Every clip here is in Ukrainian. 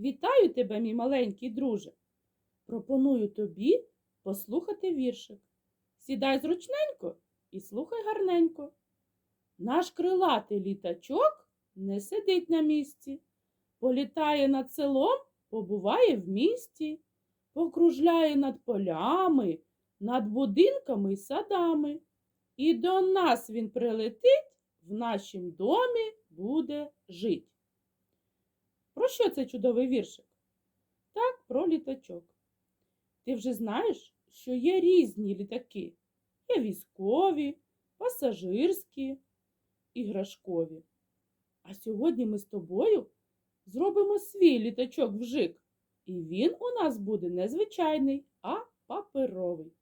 Вітаю тебе, мій маленький друже. Пропоную тобі послухати віршик. Сідай зручненько і слухай гарненько. Наш крилатий літачок не сидить на місці, політає над селом, побуває в місті, покружляє над полями, над будинками й садами. І до нас він прилетить, в нашім домі буде жить. Що це чудовий віршик? Так, про літачок. Ти вже знаєш, що є різні літаки. Є військові, пасажирські, іграшкові. А сьогодні ми з тобою зробимо свій літачок вжик. І він у нас буде не звичайний, а паперовий.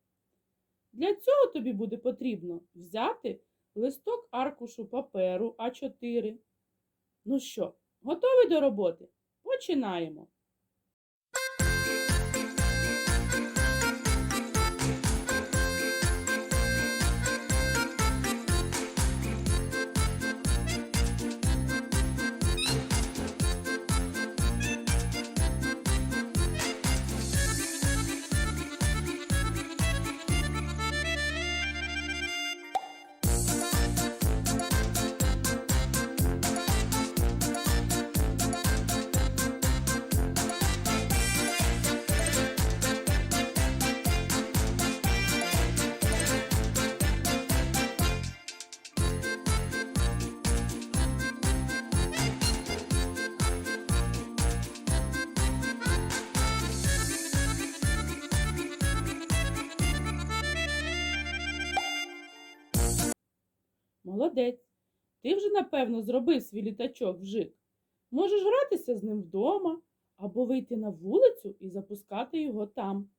Для цього тобі буде потрібно взяти листок аркушу паперу А4. Ну що, готові до роботи? Починаємо. Молодець. Ти вже, напевно, зробив свій літачок вжик. Можеш гратися з ним вдома або вийти на вулицю і запускати його там.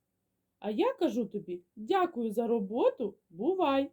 А я кажу тобі дякую за роботу, бувай!